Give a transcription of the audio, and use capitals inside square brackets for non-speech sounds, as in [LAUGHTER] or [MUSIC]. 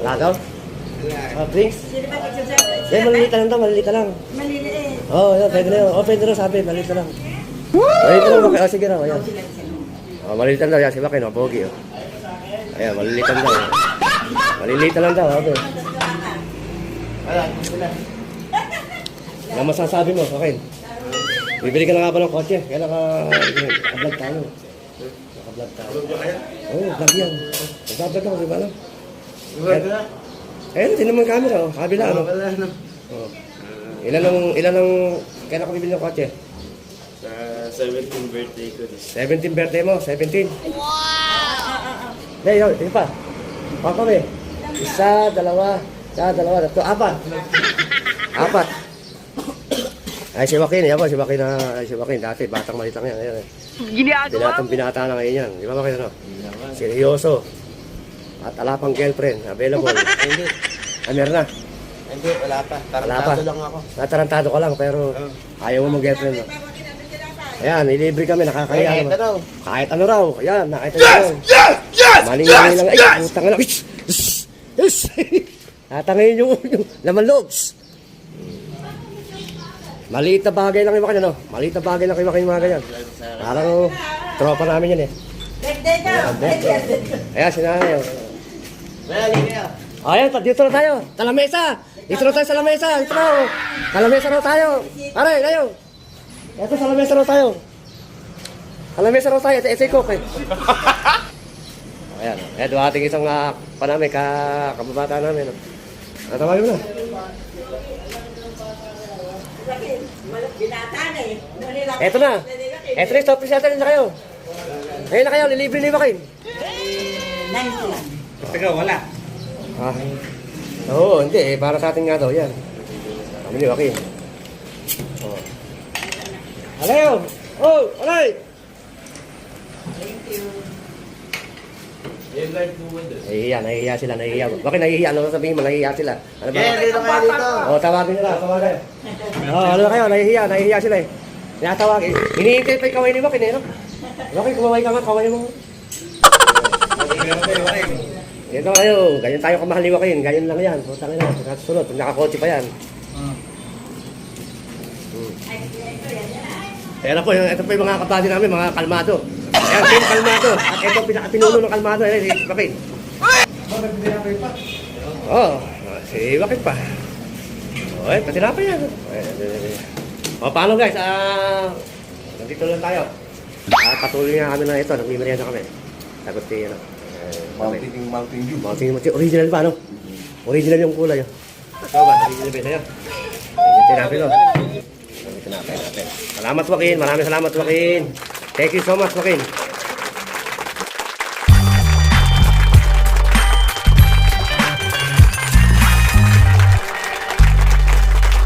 Wala daw? Ah, drinks? Eh, maliliit lang daw, maliliit lang. Maliliit. Oo, oh, yun, pwede na yun. Oo, pwede na sabi, maliliit lang. Maliliit lang, okay. Oh, sige raw, ayan. Oh, maliliit lang daw, yan, si Bakin, oh, pogi, oh. Ayan, maliliit lang daw. oh. Maliliit lang daw, okay. Ano masasabi mo, okay? Bibili ka na nga ba ng kotse? Kailan ka, naka-vlog tayo. Naka-vlog tayo. Oo, oh, vlog yan. Nag-vlog ako, di ba no? Eh, hindi naman camera, oh. Kabila, ano? Wala na. Oh. Ilan ang, ilan ang, kailan ka bibili ng kotse? Sa 17th birthday ko. this 17 birthday mo, 17. Wow! Hindi, yun, yun pa. Pa kami. Isa, dalawa, isa, dalawa, tatlo, apat. apat. Ay, si Joaquin, yan po, si Joaquin na, ay, si Joaquin, dati, batang maliit lang yan. Ayan, eh. Binatang binata na ngayon yan. Di ba Joaquin, ano? Seryoso. At ala pang girlfriend, available. [LAUGHS] Hindi. Ah, meron na. Hindi, wala pa. Wala pa. Tarantado lang ako. Natarantado ka lang, pero ayaw mo mag-girlfriend. No? Ayan, ililibre kami, nakakaya Eh, naman. ito raw. Kahit ano raw, ayan, nakita nyo yun. Maling-mali lang, ay, putang na, yes, [LAUGHS] yes, Tatangin yung, yung laman loops. Maliit na bagay lang yung mga ano, maliit na bagay lang kayo mga mga ganyan. Parang tropa namin yan eh. Ayan, sinanay. oh. Ayan, dito na tayo. Sa lamesa. Dito na tayo sa lamesa. Dito na. oh. Sa lamesa na tayo. Pare, tayo. Ito sa lamesa na tayo. Sa lamesa na tayo. Ito, ito yung. [LAUGHS] Ayan. Ayan, dumating isang uh, pa namin, ka, kababata namin. Oh. Natawagin mo na. Binata na. Eto na. Na, stop natin na kayo. Ngayon na kayo, lilibre ni Joaquin. Nice lang. Teka, wala. Ah. Oo, hindi eh. Para sa atin nga daw, yan. Kami ni Joaquin. Oh. Alayo! Oh, alay! Guard mo mo doon. Nahihiya, nahihiya sila, nahihiya. Bakit nahihiya? Ano sabihin mo? Nahihiya sila. Ano ba? Eh, dito kayo dito. Oh, tawagin nila, tawagin. Oh, ano na kayo? Nahihiya, nahihiya sila eh. Tinatawag eh. Hinihintay pa yung kamay ni Joaquin eh, no? Joaquin, kumaway ka nga, kamay mo. Ito kayo, ganyan tayo kamahal ni Joaquin, ganyan lang yan. Putang ina, sa susunod, pag nakakotse pa yan. Hmm. Ayan na po, ito po yung mga kapatid namin, mga kalmado. Ayan, team kalmado. At ito, pinaka-pinuno ng kalmado. Ayan, si Joaquin. Oo, oh, si Joaquin pa. O, eh, pati na pa yan. O, paano guys? Ah, nandito lang tayo. Ah, patuloy nga kami na ito, nagmimerienda kami. Sagot si, ano, eh, Mountain, Mountain Dew. Mountain Mountain. Original pa, no? Original yung kulay. oh. Ito ba? Original ba yan? Ito natin, no? Ito natin, natin. Salamat, Joaquin. Maraming salamat, Joaquin. Thank you so much, Joaquin.